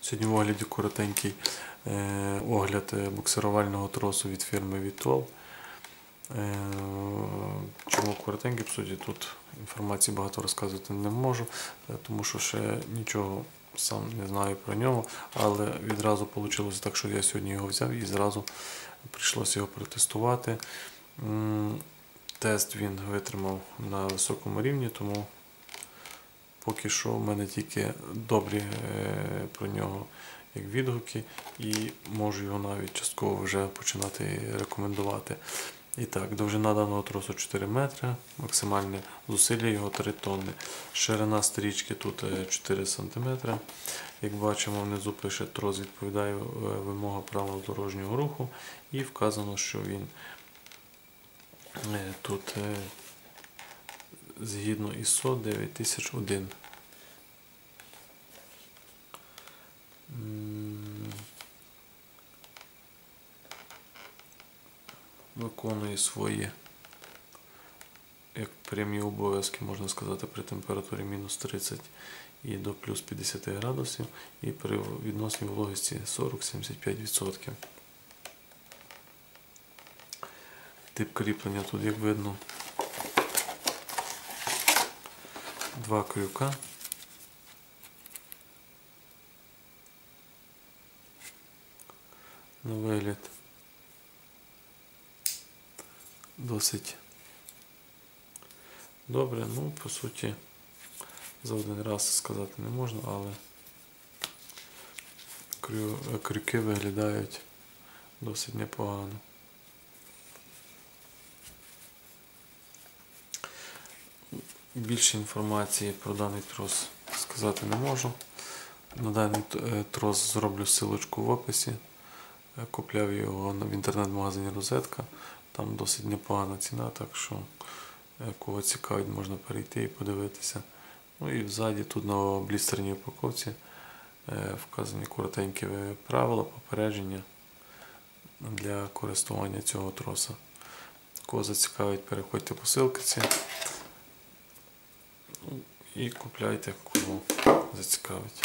Сьогодні в огляді коротенький е, огляд е, буксирувального тросу від фірми Vitol. Е, чому коротенький, по суті, тут інформації багато розказувати не можу, тому що ще нічого сам не знаю про нього, але відразу вийшло так, що я сьогодні його взяв і зразу прийшлося його протестувати. Тест він витримав на високому рівні, тому поки що в мене тільки добрі е, про нього як відгуки, і можу його навіть частково вже починати рекомендувати. І так, довжина даного тросу 4 метри, максимальне зусилля його 3 тонни. Ширина стрічки тут е, 4 см. Як бачимо, внизу пише трос відповідає е, вимогам правил дорожнього руху і вказано, що він е, тут е, згідно ISO 9001. Виконує свої як прямі обов'язки, можна сказати, при температурі мінус 30 і до плюс 50 градусів, і при відносній вологості 40-75%. Тип кріплення тут, як видно, два крюка. На вигляд досить добре. Ну, по суті, за один раз сказати не можна, але крюки виглядають досить непогано. Більше інформації про даний трос сказати не можу. На даний е, трос зроблю силочку в описі. Е, Купляв його в інтернет-магазині Розетка. Там досить непогана ціна, так що е, кого цікавить, можна перейти і подивитися. Ну і ззаді тут на блістерній упаковці вказані коротенькі правила, попередження для користування цього троса. Кого зацікавить, переходьте по ссылці і купляйте, кого зацікавить.